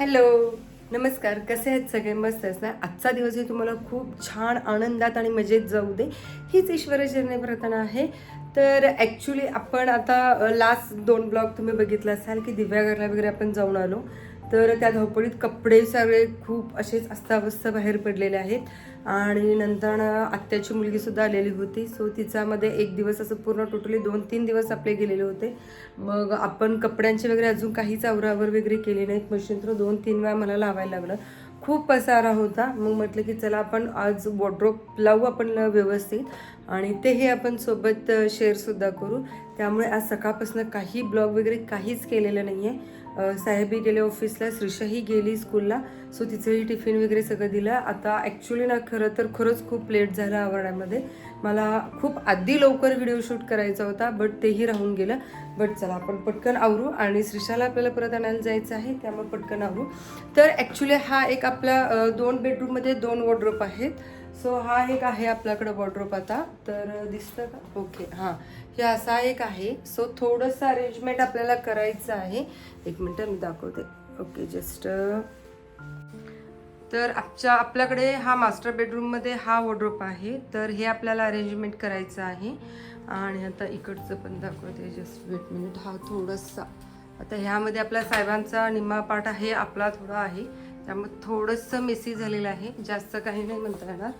Hello नमस्कार. कसे आहेत सगळे? मस्त आहेत ना? आजचा दिवस हे तुम्हाला खूप छान आनंदात आणि मजेत जाऊ दे. हीच ईश्वरचरणे प्रार्थना आहे. तर ॲक्च्युली आपण आता लास्ट दोन ब्लॉग तुम्ही बघितला असाल की दिव्याघरला वगैरे आपण जाऊन आलो. तर त्या धावपळीत कपडे सगळे खूप असेच अस्ताव्यस्त बाहेर पडलेले आहेत. आणि नंतर आत्याची मुलगीसुद्धा आलेली होती. सो तिच्यामध्ये एक दिवस असं पूर्ण टोटली दोन तीन दिवस आपले गेलेले होते. मग आपण कपड्यांचे वगैरे अजून काहीच आवरावर वगैरे केले नाहीत. मशीन तर दोन तीन वेळा मला लावायला लागलं. खूप पसारा होता. मग म्हटलं की चला आपण आज वॉड्रोप लावू आपण व्यवस्थित. आणि तेही आपण सोबत शेअरसुद्धा करू. त्यामुळे आज सकाळपासून काही ब्लॉग वगैरे काहीच केलेलं नाही आहे साहेबही गेले ऑफिसला श्रीषाही गेली स्कूलला सो तिचंही टिफिन वगैरे सगळं दिलं. आता ॲक्च्युली ना खरं तर खरंच खूप लेट झालं आवरण्यामध्ये मला खूप आधी लवकर व्हिडिओ शूट करायचा होता बट तेही राहून गेलं. बट चला आपण पटकन आवरू आणि श्रीषाला आपल्याला परत आणायला जायचं आहे त्यामुळे पटकन आवरू. तर ॲक्च्युली हा एक आपला दोन बेडरूममध्ये दोन वॉर्ड्रोप आहेत. सो हा एक आहे आपल्याकडं वॉर्ड्रोप आता. तर दिसतं का? ओके हां. हे असा एक आहे. सो थोडंसं अरेंजमेंट आपल्याला करायचं आहे. एक मिनटं मी दाखवते. ओके जस्ट तर आमच्या आपल्याकडे हा मास्टर बेडरूममध्ये हा वॉर्ड्रोप आहे. तर हे आपल्याला अरेंजमेंट करायचं आहे. आणि आता इकडचं पण दाखवते. जस्ट वेट मिनिट हा थोडंसा. आता ह्यामध्ये आपल्या साहेबांचा निम्मा पाठ आहे. आपला थोडा आहे. त्यामुळे थोडंसं मेसी झालेलं आहे. जास्त काही नाही म्हणता येणार.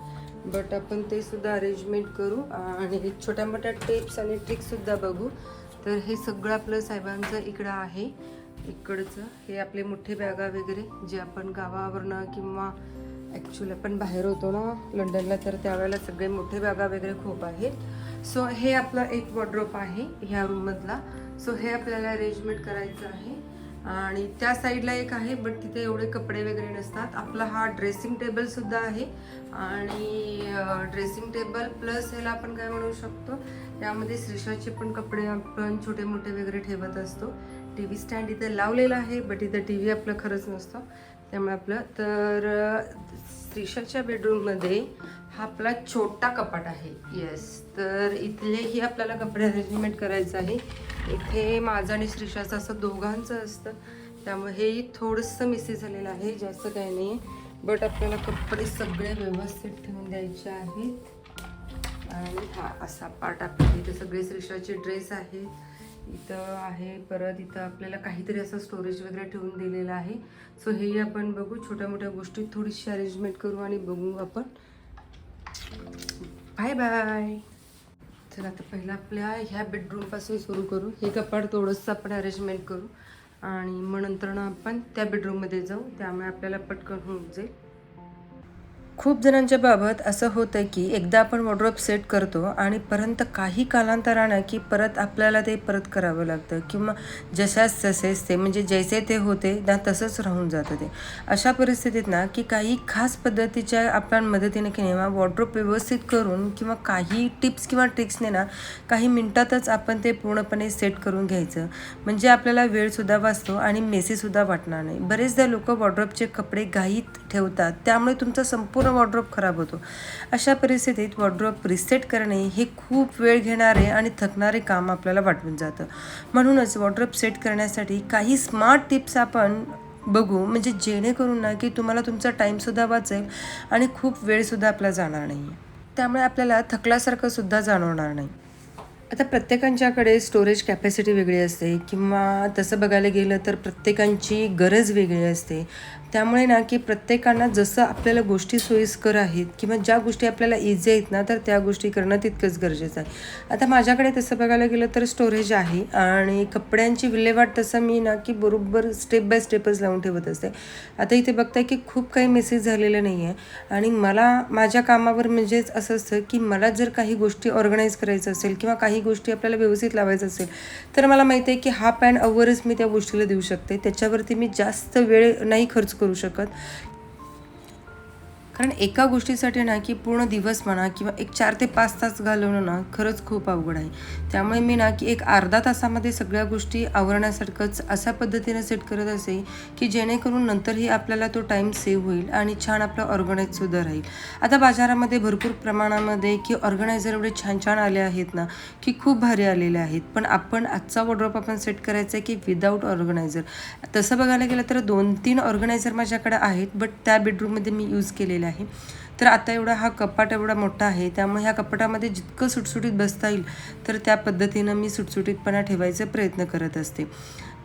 बट आपण ते सुद्धा अरेंजमेंट करू आणि छोट्या मोठ्या टिप्स आणि ट्रिक्ससुद्धा बघू. तर हे सगळं आपलं साहेबांचं इकडं आहे. इकडचं हे आपले मोठे बॅगा वगैरे जे आपण गावावरनं किंवा ॲक्च्युली आपण बाहेर होतो ना लंडनला तर त्यावेळेला सगळे मोठे बॅगा वगैरे खूप आहेत. सो हे आपलं एक वॉर्ड्रोप आहे ह्या रूममधला सो हे आपल्याला अरेंजमेंट करायचं आहे. आणि त्या साईडला एक आहे बट तिथे एवढे कपडे वगैरे नसतात. आपला हा ड्रेसिंग टेबलसुद्धा आहे. आणि ड्रेसिंग टेबल प्लस ह्याला आपण काय म्हणू शकतो यामध्ये श्रीषाचे पण कपडे आपण छोटे मोठे वगैरे ठेवत असतो. टी व्ही स्टँड इथे लावलेला आहे बट इथं टी व्ही आपलं खरंच नसतं. त्यामुळे आपलं तर श्रीषाच्या बेडरूममध्ये हा आपला छोटा कपाट आहे. येस तर इथलेही आपल्याला कपडे अरेंजमेंट करायचं आहे. इथे माझं आणि श्रीषाचं असं दोघांचं असतं. त्यामुळे हेही थोडंसं मिसी झालेलं आहे जास्त काही नाही बट आपल्याला कपडे सगळे व्यवस्थित ठेवून द्यायचे आहेत. आणि हा असा पार्ट आपल्या इथे सगळे श्रीषाचे ड्रेस आहेत इथं आहे परत इथं आपल्याला काहीतरी असं स्टोरेज वगैरे ठेवून दिलेलं आहे. सो हेही आपण बघू. छोट्या मोठ्या गोष्टी थोडीशी अरेंजमेंट करू आणि बघू आपण. बाय बाय चला आता पहिला आपल्या ह्या बेडरूमपासून सुरू करू. हे कपाट थोडंसं आपण अरेंजमेंट करू. आणि मग नंतर आपण त्या बेडरूममध्ये जाऊ. त्यामुळे आपल्याला पटकन होऊन जाईल. खूप जणांच्या बाबत असं होतं की एकदा आपण वॉड्रॉप सेट करतो आणि परंत काही कालांतरानं की परत आपल्याला ते परत करावं लागतं किंवा जशाच तसेच ते म्हणजे जैसे ते होते ना तसंच राहून जातं ते. अशा परिस्थितीत ना की काही खास पद्धतीच्या आपण मदतीने की नाही वॉड्रॉप व्यवस्थित करून किंवा काही टिप्स किंवा ट्रिक्सने ना काही मिनटातच आपण ते पूर्णपणे सेट करून घ्यायचं. म्हणजे आपल्याला वेळसुद्धा वाचतो आणि मेसीसुद्धा वाटणार नाही. बरेचदा लोक वॉड्रॉपचे कपडे घाईत ठेवतात. त्यामुळे तुमचा संपूर्ण वॉर्ड्रोप खराब होतो. अशा परिस्थितीत वॉर्ड्रोप रिसेट करणे हे खूप वेळ घेणारे आणि थकणारे काम आपल्याला वाटून जातं. म्हणूनच वॉर्ड्रोप सेट करण्यासाठी काही स्मार्ट टिप्स आपण बघू म्हणजे जेणेकरून ना की तुम्हाला तुमचा टाईमसुद्धा वाचेल आणि खूप वेळसुद्धा आपला जाणार नाही त्यामुळे आपल्याला थकल्यासारखं सुद्धा जाणवणार नाही. आता प्रत्येकांच्याकडे स्टोरेज कॅपॅसिटी वेगळी असते किंवा तसं बघायला गेलं तर प्रत्येकांची गरज वेगळी असते. त्यामुळे ना की प्रत्येकांना जसं आपल्याला गोष्टी सोयीस्कर आहेत किंवा ज्या गोष्टी आपल्याला इझी आहेत ना तर त्या गोष्टी करणं तितकंच गरजेचं आहे. आता माझ्याकडे तसं बघायला गेलं तर स्टोरेज आहे आणि कपड्यांची विल्हेवाट तसं मी ना की बरोबर स्टेप बाय स्टेपच लावून ठेवत असते. आता इथे बघताय की खूप काही मेसेज झालेलं नाही आहे आणि मला माझ्या कामावर म्हणजेच असं असतं की मला जर काही गोष्टी ऑर्गनाईज करायचं असेल किंवा काही गोष्टी आपल्याला व्यवस्थित लावायचं असेल तर मला माहिती आहे की हा पॅन अवरच मी त्या गोष्टीला देऊ शकते. त्याच्यावरती मी जास्त वेळ नाही खर्च करू शकत. कारण एका गोष्टीसाठी ना की पूर्ण दिवस म्हणा किंवा एक चार ते पाच तास घालवणं ना खरंच खूप अवघड आहे. त्यामुळे मी ना की एक अर्धा तासामध्ये सगळ्या गोष्टी आवरण्यासारखंच अशा पद्धतीने सेट करत असे की जेणेकरून नंतरही आपल्याला तो टाईम सेव्ह होईल आणि छान आपलं ऑर्गनाईजसुद्धा राहील. आता बाजारामध्ये भरपूर प्रमाणामध्ये की ऑर्गनायझर एवढे छान छान आले आहेत ना की खूप भारी आलेले आहेत. पण आपण आजचा वॉर्ड्रॉप आपण सेट करायचा आहे की विदाऊट ऑर्गनायझर तसं बघायला गेलं तर दोन तीन ऑर्गनायझर माझ्याकडे आहेत बट त्या बेडरूममध्ये मी यूज केलेले आहे. तर आता एवढा हा कपाट एवढा मोठा आहे त्यामुळे ह्या कपाटामध्ये जितकं सुटसुटीत बसता येईल तर त्या पद्धतीनं मी सुटसुटीतपणा ठेवायचा प्रयत्न करत असते.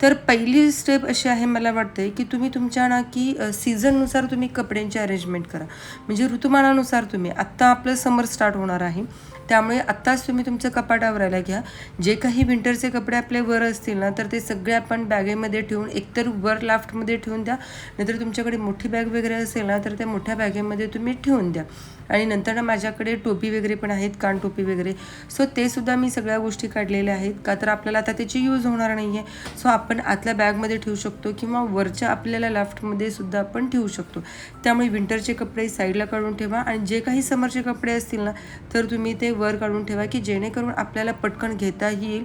तर पहिली स्टेप अशी आहे मला वाटते की तुम्ही तुमच्या ना की सीझननुसार तुम्ही कपड्यांची अरेंजमेंट करा. म्हणजे ऋतुमानानुसार तुम्ही. आत्ता आपलं समर स्टार्ट होणार आहे. त्यामुळे आत्ताच तुम्ही तुमचं कपाट आवरायला घ्या. जे काही विंटरचे कपडे आपले वर असतील ना तर ते सगळे आपण बॅगेमध्ये ठेवून एकतर वर लाफ्टमध्ये ठेवून द्या. नाहीतर तुमच्याकडे मोठी बॅग वगैरे असेल ना तर त्या मोठ्या बॅगेमध्ये तुम्ही ठेवून द्या. आणि नंतर ना माझ्याकडे टोपी वगैरे पण आहेत कान टोपी वगैरे. सो ते सुद्धा मी सगळ्या गोष्टी काढलेल्या आहेत. का तर आपल्याला आता त्याची यूज होणार नाही आहे सो आपण आतल्या बॅगमध्ये ठेवू शकतो किंवा वरच्या आपल्याला लाफ्टमध्ये सुद्धा आपण ठेवू शकतो. त्यामुळे विंटरचे कपडे साईडला काढून ठेवा आणि जे काही समरचे कपडे असतील ना तर तुम्ही ते वर काढून ठेवा की जेणेकरून आपल्याला पटकन घेता येईल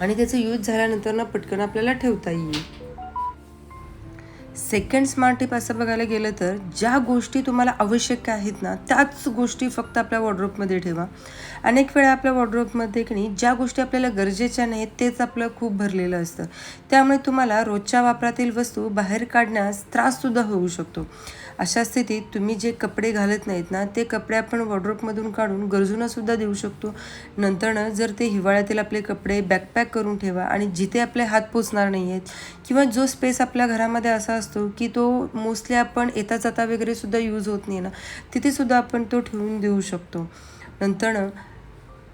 आणि त्याचं यूज झाल्यानंतर ना पटकन आपल्याला ठेवता येईल. सेकंड स्मार्ट टिप असं बघायला गेलं तर ज्या गोष्टी तुम्हाला आवश्यक आहेत ना त्याच गोष्टी फक्त आपल्या वॉर्ड्रोपमध्ये ठेवा. अनेक वेळा आपल्या वॉर्ड्रोपमध्ये की नाही ज्या गोष्टी आपल्याला गरजेच्या नाहीत तेच आपलं खूप भरलेलं असतं. त्यामुळे तुम्हाला रोजच्या वापरातील वस्तू बाहेर काढण्यास त्राससुद्धा होऊ शकतो. अशा स्थितीत तुम्ही जे कपडे घालत नाहीत ना ते कपडे आपण वॉर्ड्रोपमधून काढून गरजूंनासुद्धा देऊ शकतो. नंतरनं जर ते हिवाळ्यातील आपले कपडे बॅकपॅक करून ठेवा आणि जिथे आपले हात पोचणार नाही आहेत किंवा जो स्पेस आपल्या घरामध्ये असा असतो की तो मोस्टली आपण येता जाता वगैरे सुद्धा यूज होत नाही ना तिथेसुद्धा आपण तो ठेवून देऊ शकतो. नंतरनं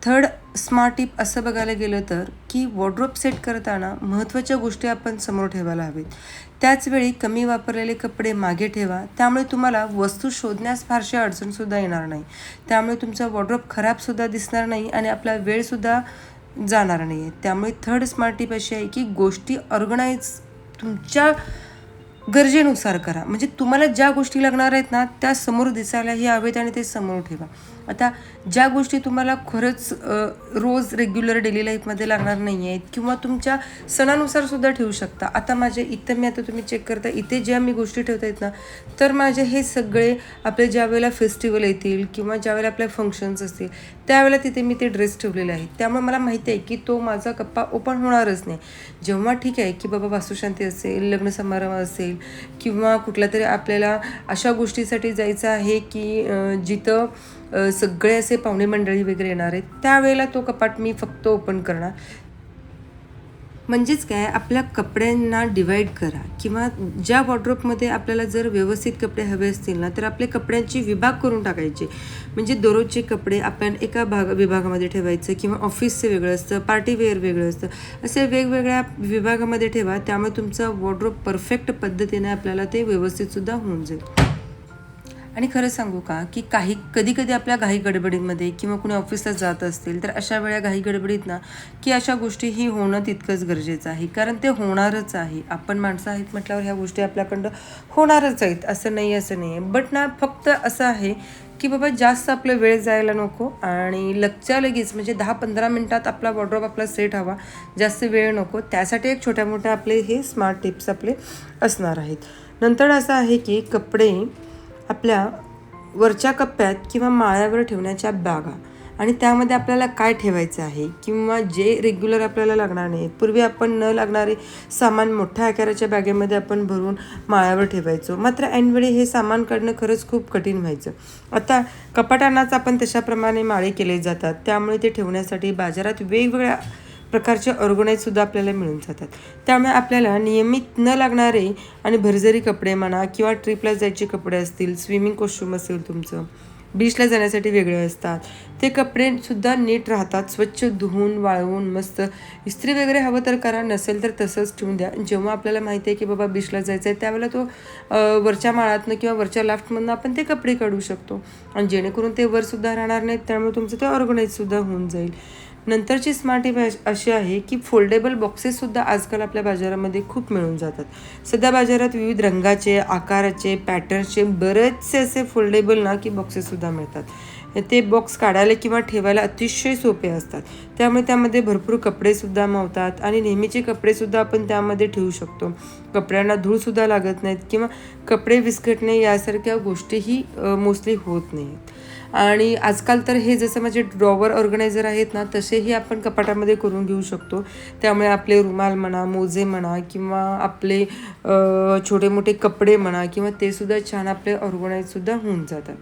थर्ड स्मार्ट टिप असं बघायला गेलं तर की वॉर्ड्रोप सेट करताना महत्त्वाच्या गोष्टी आपण समोर ठेवायला हवेत. त्याचवेळी कमी वापरलेले कपडे मागे ठेवा. त्यामुळे तुम्हाला वस्तू शोधण्यास फारशी अडचणसुद्धा येणार नाही. त्यामुळे तुमचा वॉर्ड्रोप खराबसुद्धा दिसणार नाही आणि आपला वेळसुद्धा जाणार नाही आहे त्यामुळे थर्ड स्मार्ट टिप अशी आहे की गोष्टी ऑर्गनाईज तुमच्या गरजेनुसार करा. म्हणजे तुम्हाला ज्या गोष्टी लागणार आहेत ना त्या समोर दिसायलाही हवेत आणि ते समोर ठेवा. आता ज्या गोष्टी तुम्हाला खरंच रोज रेग्युलर डेली लाईफमध्ये लागणार नाही आहेत किंवा तुमच्या सणानुसार सुद्धा ठेवू शकता. आता माझे इथं मी आता तुम्ही चेक करता इथे ज्या मी गोष्टी ठेवता येत ना तर माझे हे सगळे आपले ज्या वेळेला फेस्टिवल येतील किंवा ज्या वेळेला आपल्या फंक्शन्स असतील त्यावेळेला तिथे मी ते ड्रेस ठेवलेले आहेत. त्यामुळे मला माहिती आहे की तो माझा कप्पा ओपन होणारच नाही. जेव्हा ठीक आहे की बाबा वास्तुशांती असेल लग्न समारंभ असेल किंवा कुठल्या तरी आपल्याला अशा गोष्टीसाठी जायचं आहे की जिथं सगळे असे पाहुणे मंडळी वगैरे येणार आहेत त्यावेळेला तो कपाट मी फक्त ओपन करणार. म्हणजेच काय आपल्या कपड्यांना डिवाईड करा किंवा ज्या वॉर्ड्रोपमध्ये आपल्याला जर व्यवस्थित कपडे हवे असतील ना तर आपले कपड्यांची विभाग करून टाकायचे. म्हणजे दररोजचे कपडे आपण एका भाग विभागामध्ये ठेवायचं किंवा ऑफिसचं वेगळं असतं पार्टी वेअर वेगळं असतं असे वेगवेगळ्या विभागामध्ये ठेवा त्यामुळे तुमचा वॉर्ड्रोप परफेक्ट पद्धतीने आपल्याला ते व्यवस्थितसुद्धा होऊन जाईल. आणि खरं सांगू का की काही कधी कधी आपल्या घाई गडबडीमध्ये किंवा कुणी ऑफिसला जात असतील तर अशा वेळा घाई गडबडीत ना की अशा गोष्टी ही होणं तितकंच गरजेचं आहे. कारण ते होणारच आहे. आपण माणसं आहेत म्हटल्यावर ह्या गोष्टी आपल्याकडं होणारच आहेत असं नाही असं नाही. आहे बट ना फक्त असं आहे की बाबा जास्त आपलं वेळ जायला नको आणि लगच्या लगेच म्हणजे दहा पंधरा मिनटात आपला वॉर्ड्रॉप आपला सेट हवा जास्त वेळ नको. त्यासाठी एक छोट्या मोठ्या आपले हे स्मार्ट टिप्स आपले असणार आहेत. नंतर असं आहे की कपडे आपल्या वरच्या कप्प्यात किंवा माळ्यावर ठेवण्याच्या बॅगा. आणि त्यामध्ये आपल्याला काय ठेवायचं आहे? किंवा जे रेग्युलर आपल्याला लागणार नाही. पूर्वी आपण न लागणारे सामान मोठ्या आकाराच्या बॅगेमध्ये आपण भरून माळ्यावर ठेवायचो. मात्र ऐनवेळी हे सामान काढणं खरंच खूप कठीण व्हायचं. आता कपाटांनाच आपण तशाप्रमाणे माळे केले जातात. त्यामुळे ते ठेवण्यासाठी बाजारात वेगवेगळ्या प्रकारचे ऑर्गनाईजसुद्धा आपल्याला मिळून जातात. त्यामुळे आपल्याला नियमित न लागणारे आणि भरजरी कपडे म्हणा किंवा ट्रिपला जायचे कपडे असतील स्विमिंग कॉस्ट्यूम असेल तुमचं बीचला जाण्यासाठी वेगळे असतात. ते कपडेसुद्धा नीट राहतात स्वच्छ धुवून वाळवून मस्त. इस्त्री वगैरे हवं तर करा नसेल तर तसंच ठेवून द्या. जेव्हा आपल्याला माहिती आहे की बाबा बीचला जायचं आहे त्यावेळेला तो वरच्या माळातनं किंवा वरच्या लाफ्टमधनं आपण ते कपडे काढू शकतो. आणि जेणेकरून ते वरसुद्धा राहणार नाहीत त्यामुळे तुमचं ते ऑर्गनाईजसुद्धा होऊन जाईल. नंतरची स्मार्ट टीप अशी आहे की फोल्डेबल बॉक्सेससुद्धा आजकाल आपल्या बाजारामध्ये खूप मिळून जातात. सध्या बाजारात विविध रंगाचे आकाराचे पॅटर्नचे बरेचसे असे फोल्डेबल ना की बॉक्सेससुद्धा मिळतात. ते बॉक्स काढायला किंवा ठेवायला अतिशय सोपे असतात. त्यामुळे त्यामध्ये भरपूर कपडेसुद्धा मावतात आणि नेहमीचे कपडेसुद्धा आपण त्यामध्ये ठेवू शकतो. कपड्यांना धूळसुद्धा लागत नाहीत किंवा कपडे विस्कटणे यासारख्या गोष्टीही मोस्टली होत नाहीत. आणि आजकाल तर हे जसं माझे ड्रॉवर ऑर्गनायझर आहेत ना तसेही आपण कपाटामध्ये करून घेऊ शकतो. त्यामुळे आपले रुमाल म्हणा मोजे म्हणा किंवा आपले छोटे मोठे कपडे म्हणा किंवा ते सुद्धा छान आपले ऑर्गनाईजसुद्धा होऊन जातात.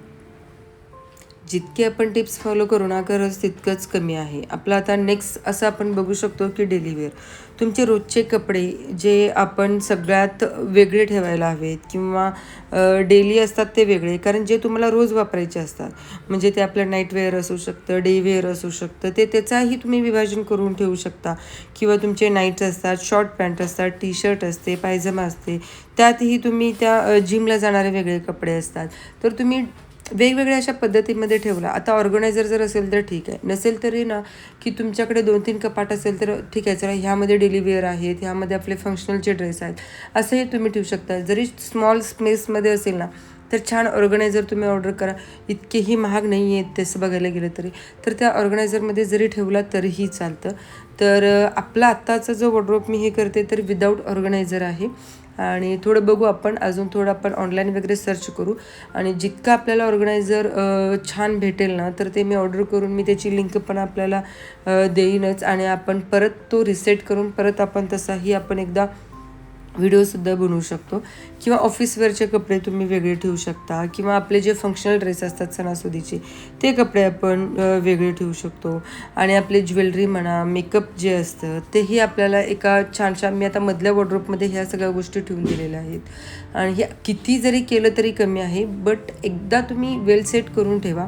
जितके आपण टिप्स फॉलो करू ना खरंच तितकंच कमी आहे. आपलं आता नेक्स्ट असं आपण बघू शकतो की डेली वेअर तुमचे रोजचे कपडे जे आपण सगळ्यात वेगळे ठेवायला हवेत किंवा डेली असतात ते वेगळे कारण जे तुम्हाला रोज वापरायचे असतात म्हणजे ते आपलं नाईटवेअर असू शकतं डे वेअर असू शकतं ते त्याचाही तुम्ही विभाजन करून ठेवू शकता. किंवा तुमचे नाईट्स असतात शॉर्ट पॅन्ट असतात टी शर्ट असते पायजमा असते त्यातही तुम्ही त्या जिमला जाणारे वेगळे कपडे असतात. तर तुम्ही वेगवेगळ्या अशा पद्धतीमध्ये ठेवला. आता ऑर्गनायझर जर असेल तर ठीक आहे. नसेल तरी ना की तुमच्याकडे दोन तीन कपाट असेल तर ठीक आहे चला ह्यामध्ये डेली आहेत ह्यामध्ये आपले फंक्शनलचे ड्रेस आहेत. असंही तुम्ही ठेवू शकता. जरी स्मॉल स्पेसमध्ये असेल ना तर छान ऑर्गनायझर तुम्ही ऑर्डर करा. इतकेही महाग नाही आहेत तसं बघायला गेलं तरी. तर त्या ऑर्गनायझरमध्ये जरी ठेवला तरीही चालतं. तर आपला आत्ताचा जो वॉर्ड्रोप मी हे करते तर विदाऊट ऑर्गनायझर आहे. आणि थोडं बघू आपण अजून थोडं आपण ऑनलाईन वगैरे सर्च करू. आणि जितकं आपल्याला ऑर्गनायझर छान भेटेल ना तर ते मी ऑर्डर करून मी त्याची लिंक पण आपल्याला देईनच. आणि आपण परत तो रिसेट करून परत आपण तसाही आपण एकदा व्हिडिओसुद्धा बनवू शकतो. किंवा ऑफिसवरचे कपडे तुम्ही वेगळे ठेवू शकता. किंवा आपले जे फंक्शनल ड्रेस असतात सणासुदीचे ते कपडे आपण वेगळे ठेवू शकतो. आणि आपले ज्वेलरी म्हणा मेकअप जे असतं तेही आपल्याला एका छान छान मी आता मधल्या वॉर्ड्रोपमध्ये ह्या सगळ्या गोष्टी ठेवून दिलेल्या आहेत. आणि हे किती जरी केलं तरी कमी आहे बट एकदा तुम्ही वेल सेट करून ठेवा.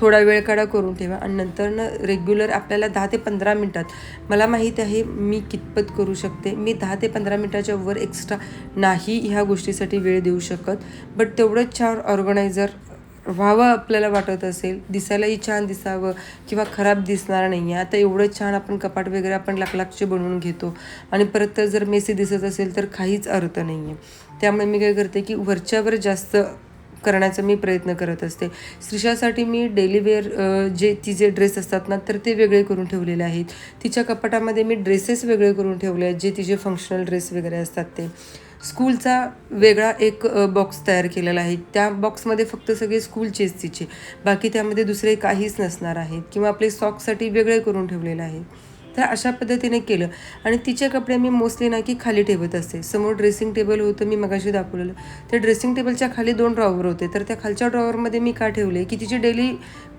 थोडा वेळ काढा करून ठेवा आणि नंतर रेग्युलर आपल्याला दहा ते पंधरा मिनटात. मला माहीत आहे मी कितपत करू शकते. मी दहा ते पंधरा मिनटाच्या वर एक्स्ट्रा नाही ह्या गोष्टीसाठी वेळ देऊ शकत. बट तेवढंच छान ऑर्गनायझर व्हावं आपल्याला वाटत असेल. दिसायलाही छान दिसावं किंवा खराब दिसणार नाही आहे आता एवढं छान आपण कपाट वगैरे आपण लाकलाकचे बनवून घेतो. आणि परत तर जर मेसी दिसत असेल तर काहीच अर्थ नाही आहे त्यामुळे मी काय करते की वरच्यावर जास्त करण्याचा मी प्रयत्न करत असते. स्त्रिशासाठी मी डेली वेअर जे तिचे ड्रेस असतात ना तर ते वेगळे करून ठेवलेले आहेत. तिच्या कपाटामध्ये मी ड्रेसेस वेगळे करून ठेवले आहेत जे तिचे फंक्शनल ड्रेस वगैरे असतात ते. स्कूलचा वेगळा एक बॉक्स तयार केलेला आहे. त्या बॉक्समध्ये फक्त सगळे स्कूलचेच तिचे. बाकी त्यामध्ये दुसरे काहीच नसणार आहेत. किंवा आपले सॉक्ससाठी वेगळे करून ठेवलेले आहे तर अशा पद्धतीने केलं. आणि तिचे कपडे मी मोस्टली ना की खाली ठेवत असते. समोर ड्रेसिंग टेबल होतं मी मगाशी दाखवलेलं. त्या ड्रेसिंग टेबलच्या खाली दोन ड्रॉवर होते. तर त्या खालच्या ड्रॉवरमध्ये मी का ठेवले? की तिचे डेली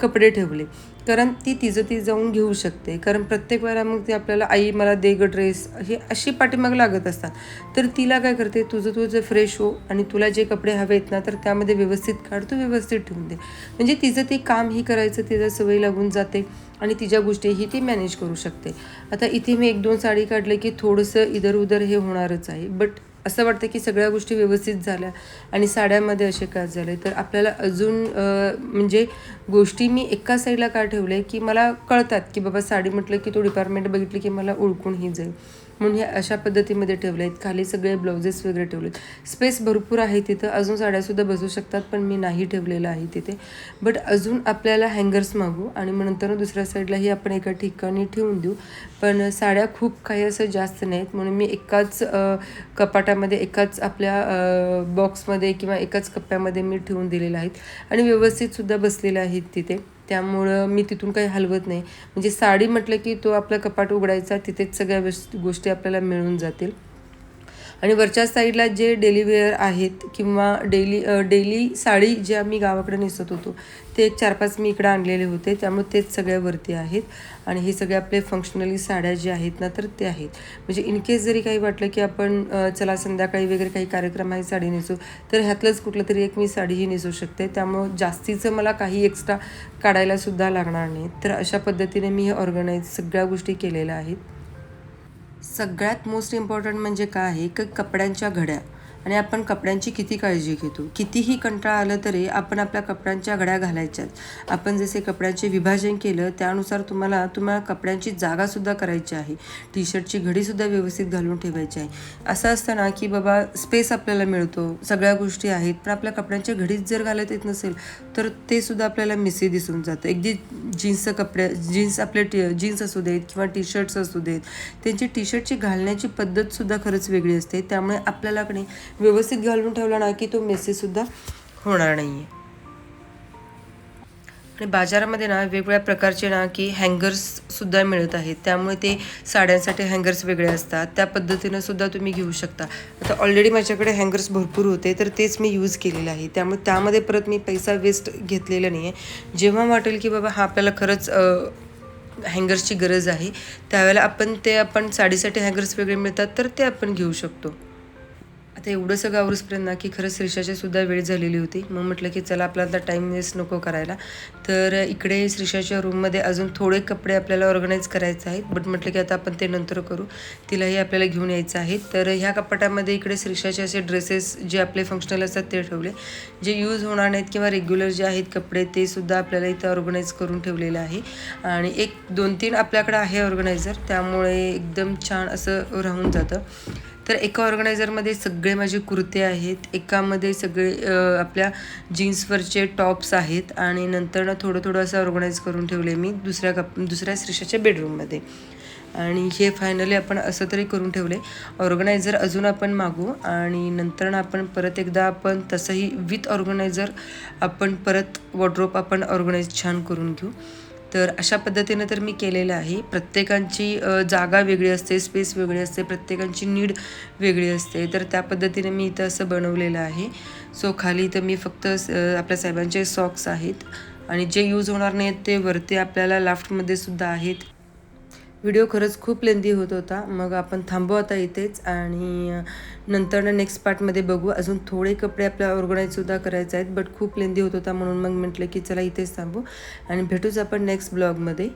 कपडे ठेवले. कारण ती तिचं ती जाऊन घेऊ शकते. कारण प्रत्येक वेळेला मग ती आपल्याला आई मला दे ग ड्रेस हे अशी पाठीमाग लागत असतात. तर तिला काय करते? तुझं तुझं फ्रेश हो आणि तुला जे कपडे हवेत ना तर त्यामध्ये व्यवस्थित काढ. तू व्यवस्थित ठेवून दे. म्हणजे तिचं ते काम ही करायचं तिचं सवय लागून जाते. आणि तिच्या गोष्टीही ती मॅनेज करू शकते. आता इथे मी एक दोन साडी काढले की थोडंसं इधर उधर हे होणारच आहे. बट असं वाटतं की सगळ्या गोष्टी व्यवस्थित झाल्या आणि साड्यामध्ये असे काय झाले. तर आपल्याला अजून म्हणजे गोष्टी मी एका साईडला का ठेवले की मला कळतात की बाबा साडी म्हटलं की तो डिपार्टमेंट बघितली की मला ओळखूनही जाईल. म्हणून हे अशा पद्धतीमध्ये ठेवले आहेत. खाली सगळे ब्लाउजेस वगैरे ठेवलेत. स्पेस भरपूर आहे तिथं. अजून साड्यासुद्धा बसू शकतात पण मी नाही ठेवलेलं आहे तिथे. बट अजून आपल्याला हँगर्स मागू आणि मग नंतर दुसऱ्या साईडलाही आपण एका ठिकाणी ठेवून देऊ. पण साड्या खूप काही असं जास्त नाहीत. म्हणून मी एकाच कपाटामध्ये एकाच आपल्या बॉक्समध्ये किंवा एकाच कप्प्यामध्ये मी ठेवून दिलेल्या आहेत. आणि व्यवस्थितसुद्धा बसलेल्या आहेत तिथे. त्यामुळं मी तिथून काही हलवत नाही. म्हणजे साडी म्हटलं की तो आपला कपाट उघडायचा तिथेच सगळ्या गोष्टी आपल्याला मिळून जातील. आणि वरच्या साईडला जे डेली वेअर आहेत किंवा डेली डेली साडी जे आम्ही गावाकडे नेसत होतो ते एक चार पाच मी इकडे आणलेले होते. त्यामुळे तेच सगळ्या वरती आहेत. आणि हे सगळे आपले फंक्शनली साड्या जे आहेत ना तर ते आहेत. म्हणजे इन केस जरी काही वाटलं की आपण चला संध्याकाळी वगैरे काही कार्यक्रम आहे साडी नेसू तर ह्यातलंच कुठलं तरी एक मी साडीही नेसू शकते. त्यामुळं जास्तीचं मला काही एक्स्ट्रा काढायलासुद्धा लागणार नाही. तर अशा पद्धतीने मी हे ऑर्गनाईज सगळ्या गोष्टी केलेल्या आहेत. सगळ्यात मोस्ट इम्पॉर्टंट म्हणजे काय? आहे की कपड्यांच्या घड्या. आणि आपण कपड्यांची किती काळजी घेतो? कितीही कंटाळा आलं तरी आपण आपल्या कपड्यांच्या घड्या घालायच्यात. आपण जसे कपड्यांचे विभाजन केलं त्यानुसार तुम्हाला तुम्हाला कपड्यांची जागासुद्धा करायची आहे. टी शर्टची घडीसुद्धा व्यवस्थित घालून ठेवायची आहे. असं असतं ना की बाबा स्पेस आपल्याला मिळतो. सगळ्या गोष्टी आहेत पण आपल्या कपड्यांच्या घडीत जर घालत येत नसेल तर ते सुद्धा आपल्याला मिसी दिसून जातं. अगदी जीन्सचं कपडे जीन्स आपले टी जीन्स असू देत किंवा टी शर्ट्स असू देत त्यांची टी शर्टची घालण्याची पद्धतसुद्धा खरंच वेगळी असते. त्यामुळे आपल्यालाकडे व्यवस्थित घालून ठेवला ना की तो मेसेजसुद्धा होणार नाही आहे आणि बाजारामध्ये ना वेगवेगळ्या प्रकारचे ना की हँगर्ससुद्धा मिळत आहेत. त्यामुळे ते साड्यांसाठी हँगर्स वेगळे असतात. त्या पद्धतीनं सुद्धा तुम्ही घेऊ शकता. आता ऑलरेडी माझ्याकडे हँगर्स भरपूर होते तर तेच मी यूज केलेलं आहे. त्यामुळे त्यामध्ये परत मी पैसा वेस्ट घेतलेला नाही आहे जेव्हा वाटेल की बाबा हा आपल्याला खरंच हँगर्सची गरज आहे त्यावेळेला आपण ते आपण साडीसाठी हँगर्स वेगळे मिळतात तर ते आपण घेऊ शकतो. आता एवढं सगळं आवरूसपर्यंत ना की खरंच श्रीषाचीसुद्धा वेळ झालेली होती. मग म्हटलं की चला आपला आता टाईम वेस्ट नको करायला. तर इकडे श्रीषाच्या रूममध्ये अजून थोडे कपडे आपल्याला ऑर्गनाईज करायचे आहेत. बट म्हटलं की आता आपण ते नंतर करू. तिलाही आपल्याला घेऊन यायचं आहे. तर ह्या कपाटामध्ये इकडे श्रीषाचे असे ड्रेसेस जे आपले फंक्शनल असतात ते ठेवले. जे यूज होणार नाहीत किंवा रेग्युलर जे आहेत कपडे ते सुद्धा आपल्याला इथं ऑर्गनाईज करून ठेवलेलं आहे. आणि एक दोन तीन आपल्याकडे आहे ऑर्गनायझर त्यामुळे एकदम छान असं राहून जातं. तर एका ऑर्गनायझरमध्ये सगळे माझे कुर्ते आहेत एकामध्ये सगळे आपल्या जीन्सवरचे टॉप्स आहेत आणि नंतर ना थोडं थोडं असं ऑर्गनाईज करून ठेवले मी दुसऱ्या कप दुसऱ्या श्रीषाच्या बेडरूममध्ये. आणि हे फायनली आपण असं तरी करून ठेवले ऑर्गनायझर अजून आपण मागू आणि नंतर आपण परत एकदा आपण तसंही विथ ऑर्गनायझर आपण परत वॉर्ड्रोप आपण ऑर्गनाईज छान करून घेऊ. तर अशा पद्धतीनं तर मी केलेलं आहे. प्रत्येकांची जागा वेगळी असते स्पेस वेगळी असते प्रत्येकांची नीड वेगळी असते. तर त्या पद्धतीने मी इथं असं बनवलेलं आहे. सो खाली इथं मी फक्त स- आपल्या साहेबांचे सॉक्स आहेत आणि जे यूज होणार नाहीत ते वरती आपल्याला लाफ्टमध्ये सुद्धा आहेत. व्हिडिओ खरंच खूप लेंदी होत होता. मग आपण थांबू आता इथेच आणि नंतर नंतर नेक्स्ट पार्टमध्ये बघू. अजून थोडे कपडे आपल्याला ऑर्गनाईजसुद्धा करायचे आहेत बट खूप लेंदी होत होता म्हणून मग म्हटलं की चला इथेच थांबू. आणि भेटूच आपण नेक्स्ट ब्लॉगमध्ये